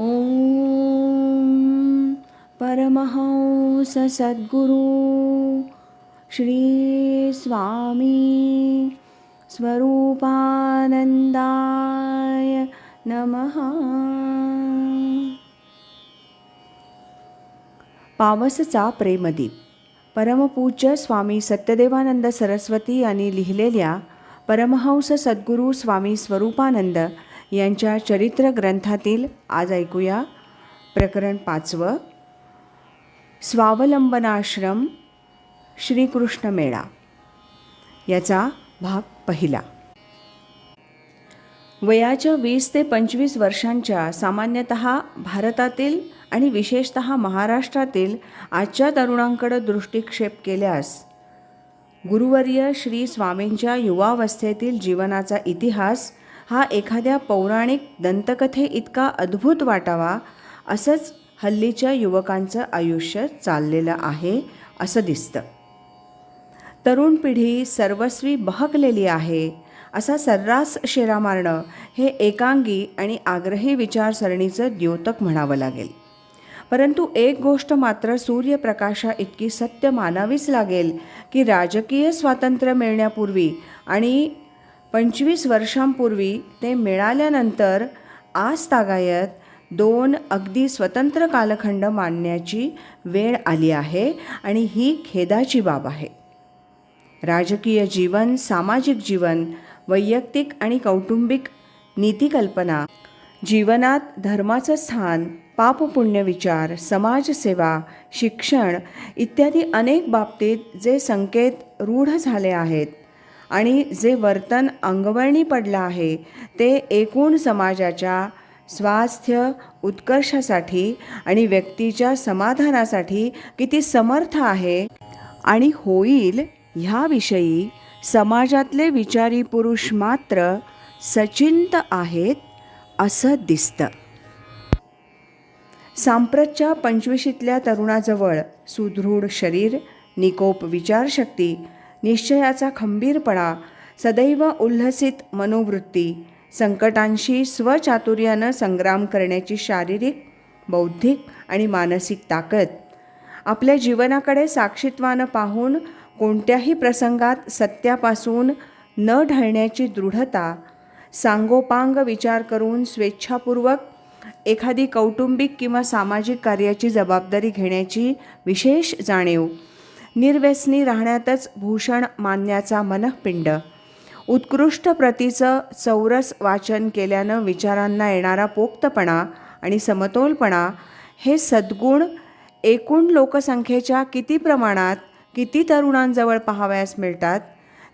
ॐ परमहंस सद्गुरु श्री स्वामी स्वरूपानन्दाय नमः। पावसचा प्रेमदीप। परमपूज्य स्वामी सत्यदेवानंद सरस्वती यांनी लिहिलेल्या परमहंस सद्गुरू स्वामी स्वरूपानंद यांच्या चरित्र ग्रंथातील आज ऐकूया. प्रकरण पाचवं. स्वावलंबनाश्रम श्रीकृष्ण मेळा. याचा भाग पहिला. वयाच्या वीस ते पंचवीस वर्षांच्या सामान्यतः भारतातील आणि विशेषत महाराष्ट्रातील आजच्या तरुणांकडं दृष्टिक्षेप केल्यास गुरुवर्य श्री स्वामींच्या युवावस्थेतील जीवनाचा इतिहास हा एखाद्या पौराणिक दंतकथे इतका अद्भुत वाटावा असंच हल्लीच्या युवकांचं आयुष्य चाललेलं आहे असं दिसतं. तरुण पिढी सर्वस्वी बहकलेली आहे असा सर्रास शेरा मारणं हे एकांगी आणि आग्रही विचारसरणीचं द्योतक म्हणावं लागेल. परंतु एक गोष्ट मात्र सूर्यप्रकाशा इतकी सत्य मानावीच लागेल की राजकीय स्वातंत्र्य मिळण्यापूर्वी आणि पंचवीस वर्षांपूर्वी ते मिळाल्यानंतर आज तागायत दोन अगदी स्वतंत्र कालखंड मानण्याची वेळ आली आहे आणि ही खेदाची बाब आहे. राजकीय जीवन सामाजिक जीवन वैयक्तिक आणि कौटुंबिक नीतिकल्पना जीवनात धर्माचं स्थान पापपुण्य विचार समाजसेवा शिक्षण इत्यादी अनेक बाबतीत जे संकेत रूढ झाले आहेत आणि जे वर्तन अंगवळणी पडलं आहे ते एकूण समाजाच्या स्वास्थ्य उत्कर्षासाठी आणि व्यक्तीच्या समाधानासाठी किती समर्थ आहे आणि होईल ह्याविषयी समाजातले विचारी पुरुष मात्र सचिंत आहेत असं दिसतं. सांप्रतच्या पंचवीशीतल्या तरुणाजवळ सुदृढ शरीर निकोप विचारशक्ती निश्चयाचा खंबीरपणा सदैव उल्हसित मनोवृत्ती संकटांशी स्वचातुर्यानं संग्राम करण्याची शारीरिक बौद्धिक आणि मानसिक ताकद. आपल्या जीवनाकडे साक्षीत्वानं पाहून कोणत्याही प्रसंगात सत्यापासून न ढळण्याची दृढता सांगोपांग विचार करून स्वेच्छापूर्वक एखादी कौटुंबिक किंवा सामाजिक कार्याची जबाबदारी घेण्याची विशेष जाणीव निर्व्यसनी राहण्यातच भूषण मानण्याचा मनःपिंड. उत्कृष्ट प्रतीचं चौरस वाचन केल्यानं विचारांना येणारा पोक्तपणा आणि समतोलपणा हे सद्गुण एकूण लोकसंख्येच्या किती प्रमाणात किती तरुणांजवळ पाहावयास मिळतात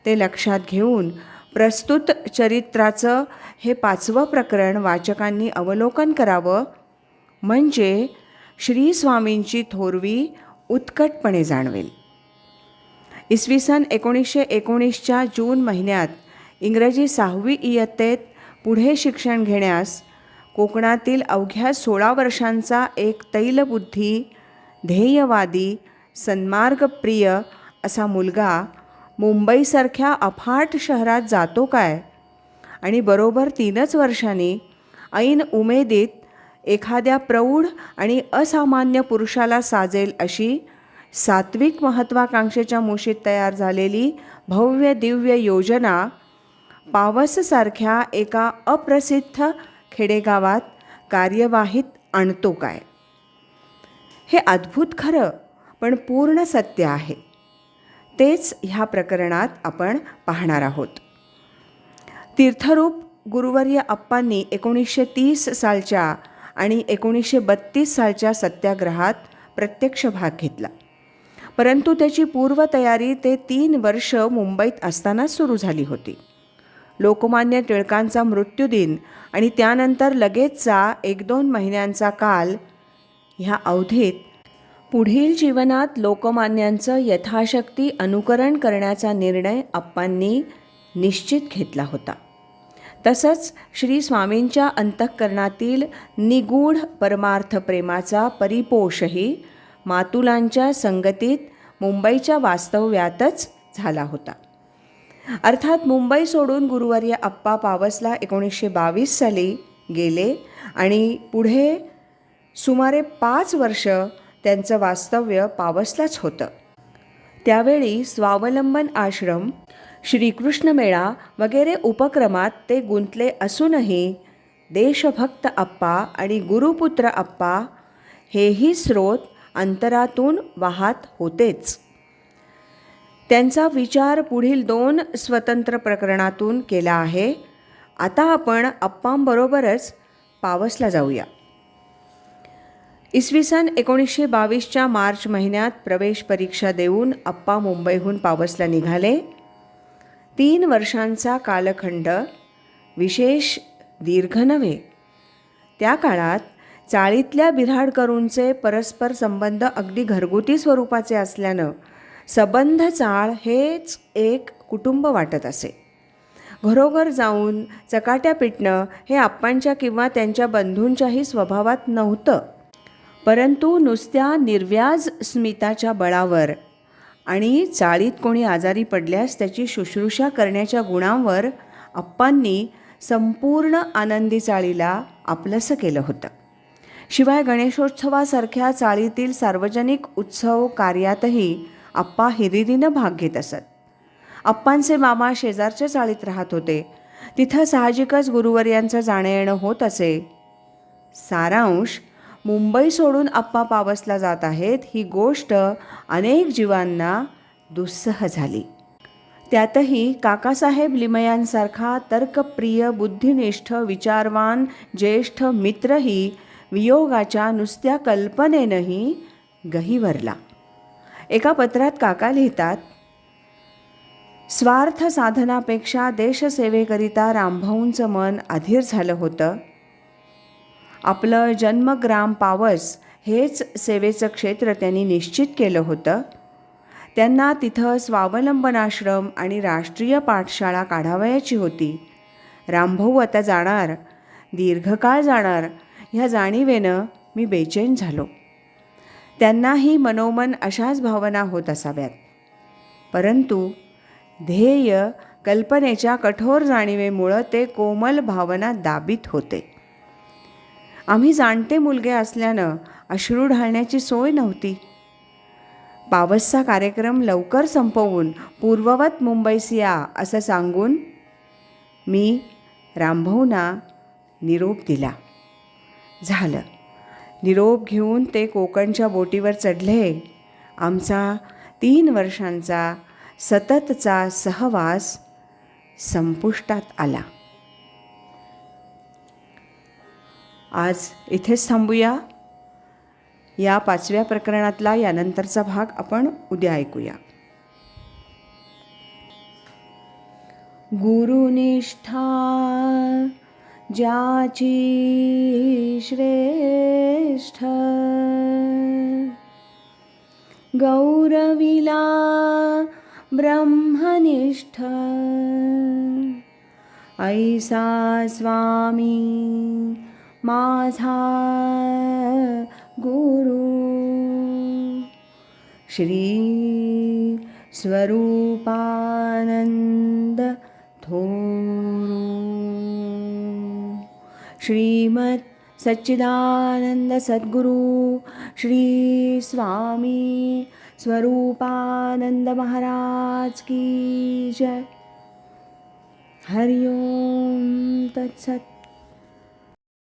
ते लक्षात घेऊन प्रस्तुत चरित्राचं हे पाचवं प्रकरण वाचकांनी अवलोकन करावं म्हणजे श्री स्वामींची थोरवी उत्कटपणे जाणवेल. इसवी सन एकोणीसशे एकोणीसच्या जून महिन्यात इंग्रजी सहावी इयत्तेत पुढे शिक्षण घेण्यास कोकणातील अवघ्या सोळा वर्षांचा एक तैलबुद्धी ध्येयवादी सन्मार्गप्रिय असा मुलगा मुंबईसारख्या अफाट शहरात जातो काय? आणि बरोबर तीनच वर्षांनी ऐन उमेदीत एखाद्या प्रौढ आणि असामान्य पुरुषाला साजेल अशी सात्विक महत्त्वाकांक्षेच्या मुशीत तयार झालेली भव्य दिव्य योजना पावससारख्या एका अप्रसिद्ध खेडेगावात कार्यवाहीत आणतो काय? हे अद्भुत खरं पण पूर्ण सत्य आहे. तेच ह्या प्रकरणात आपण पाहणार आहोत. तीर्थरूप गुरुवर्य अप्पांनी एकोणीसशे तीस सालच्या आणि एकोणीसशे बत्तीस सालच्या सत्याग्रहात प्रत्यक्ष भाग घेतला. परंतु त्याची पूर्वतयारी ते तीन वर्ष मुंबईत असतानाच सुरू झाली होती. लोकमान्य टिळकांचा मृत्यूदिन आणि त्यानंतर लगेचचा एक दोन महिन्यांचा काल ह्या अवधीत पुढील जीवनात लोकमान्यांचं यथाशक्ती अनुकरण करण्याचा निर्णय अप्पांनी निश्चित घेतला होता. तसंच श्री स्वामींच्या अंतःकरणातील निगूढ परमार्थ प्रेमाचा परिपोषही मातुलांच्या संगतीत मुंबईच्या वास्तव्यातच झाला होता. अर्थात मुंबई सोडून गुरुवर्य अप्पा पावसला एकोणीसशे बावीस साली गेले आणि पुढे सुमारे पाच वर्ष त्यांचं वास्तव्य पावसलाच होतं. त्यावेळी स्वावलंबन आश्रम श्रीकृष्ण मेळा वगैरे उपक्रमात ते गुंतले असूनही देशभक्त आप्पा आणि गुरुपुत्र आप्पा हेही स्रोत अंतरातून वाहत होतेच. त्यांचा विचार पुढील दोन स्वतंत्र प्रकरणातून केला आहे. आता आपण अप्पांबरोबरच पावसला जाऊया. इसवी सन एकोणीसशे बावीसच्या मार्च महिन्यात प्रवेश परीक्षा देऊन अप्पा मुंबईहून पावसला निघाले. तीन वर्षांचा कालखंड विशेष दीर्घ नव्हे. त्या काळात चाळीतल्या बिऱ्हाडकरूंचे परस्पर संबंध अगदी घरगुती स्वरूपाचे असल्यानं सबंध चाळ हेच एक कुटुंब वाटत असे. घरोघर जाऊन चकाट्या पिटणं हे आप्पांच्या किंवा त्यांच्या बंधूंच्याही स्वभावात नव्हतं. परंतु नुसत्या निर्व्याज स्मिताच्या बळावर आणि चाळीत कोणी आजारी पडल्यास त्याची शुश्रूषा करण्याच्या गुणांवर अप्पांनी संपूर्ण आनंदी चाळीला आपलंसं केलं होतं. शिवाय गणेशोत्सवासारख्या चाळीतील सार्वजनिक उत्सव कार्यातही आप्पा हिरिरीनं भाग घेत असत. आप्पांचे मामा शेजारच्या चाळीत राहत होते. तिथं साहजिकच गुरुवर्यांचं जाणं येणं होत असे. सारांश मुंबई सोडून आप्पा पावसला जात आहेत ही गोष्ट अनेक जीवांना दुस्सह झाली. त्यातही काकासाहेब लिमयांसारखा तर्कप्रिय बुद्धिनिष्ठ विचारवान ज्येष्ठ मित्रही वियोगाच्या नुसत्या कल्पनेनंही गहिवरला. एका पत्रात काका लिहितात स्वार्थ साधनापेक्षा देशसेवेकरिता रामभाऊंचं मन अधीर झालं होतं. आपलं जन्मग्राम पावस हेच सेवेचं क्षेत्र त्यांनी निश्चित केलं होतं. त्यांना तिथं स्वावलंबनाश्रम आणि राष्ट्रीय पाठशाळा काढावयाची होती. रामभाऊ आता जाणार दीर्घकाळ जाणार ह्या जाणीवेनं मी बेचैन झालो. त्यांनाही मनोमन अशाच भावना होत असाव्यात. परंतु ध्येय कल्पनेच्या कठोर जाणीवेमुळं ते कोमल भावना दाबीत होते. आम्ही जाणते मुलगे असल्यानं अश्रू ढाळण्याची सोय नव्हती. पावसचा कार्यक्रम लवकर संपवून पूर्ववत मुंबईस या असं सांगून मी रामभाऊना निरोप दिला. झालं. निरोप घेऊन ते कोकणच्या बोटीवर चढले. आमचा तीन वर्षांचा सततचा सहवास संपुष्टात आला. आज इथेच थांबूया. या पाचव्या प्रकरणातला यानंतरचा भाग आपण उद्या ऐकूया. गुरुनिष्ठा ज्याची श्रेष्ठ। गौरविला ब्रह्मनिष्ठ। ऐसा स्वामी माझा गुरु। श्री स्वरूपानंद श्रीमत् सच्चिदानन्दसद्गुरु श्रीस्वामी स्वरूपानन्दमहाराज की जय। हरि ओं तत्सत्।